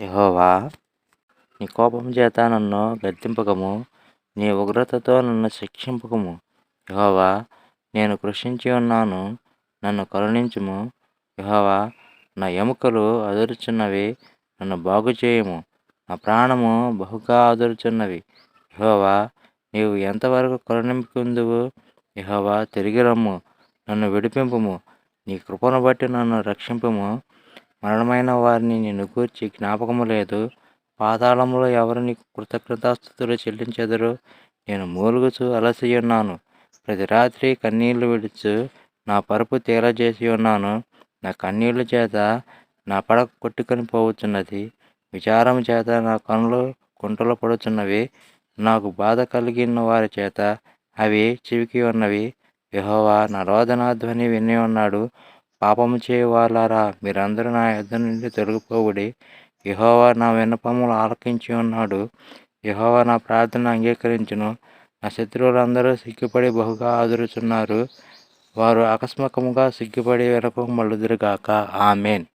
యెహోవా నీ కోపము చేత నన్ను గద్దింపకము నీ ఉగ్రతతో నన్ను శిక్షింపకము. యహోవా నేను కృషించి ఉన్నాను నన్ను కరుణించుము. యహోవా నా ఎముకలు అదురుచున్నవి నన్ను బాగు చేయము. నా ప్రాణము బహుగా అదురుచున్నవి. యహోవా నీవు ఎంతవరకు కరుణింపుకుందువు? యహోవా తిరిగి రమ్ము నన్ను విడిపింపుము. నీ కృపను బట్టి నన్ను రక్షింపము. మరణమైన వారిని నిన్ను గూర్చి జ్ఞాపకము లేదు. పాతాళంలో ఎవరు నీకు కృతజ్ఞతాస్థుతులు చెల్లించెదరో? నేను మూలుగుచు అలసి ఉన్నాను. ప్రతి రాత్రి కన్నీళ్ళు విడుచు నా పరుపు తేలజేసి ఉన్నాను. నా కన్నీళ్ళ చేత నా పడక కొట్టుకొని పోవచ్చున్నది విచారం చేత నా కనులు కుంటలు పడుచున్నవి. నాకు బాధ కలిగిన వారి చేత అవి చివికి ఉన్నవి. విహోవా నా ధ్వని విని ఉన్నాడు. పాపము చేయవాలారా? మీరందరూ నా యుద్ధ నుండి తొలగిపోవుడి. యహోవా నా విన్నపములు ఆలకించి ఉన్నాడు. యహోవా నా ప్రార్థన అంగీకరించును. నా శత్రువులందరూ సిగ్గుపడి బహుగా ఆదురుచున్నారు. వారు అకస్మాకముగా సిగ్గుపడి వెనక మళ్ళుదురుగాక ఆమెన్.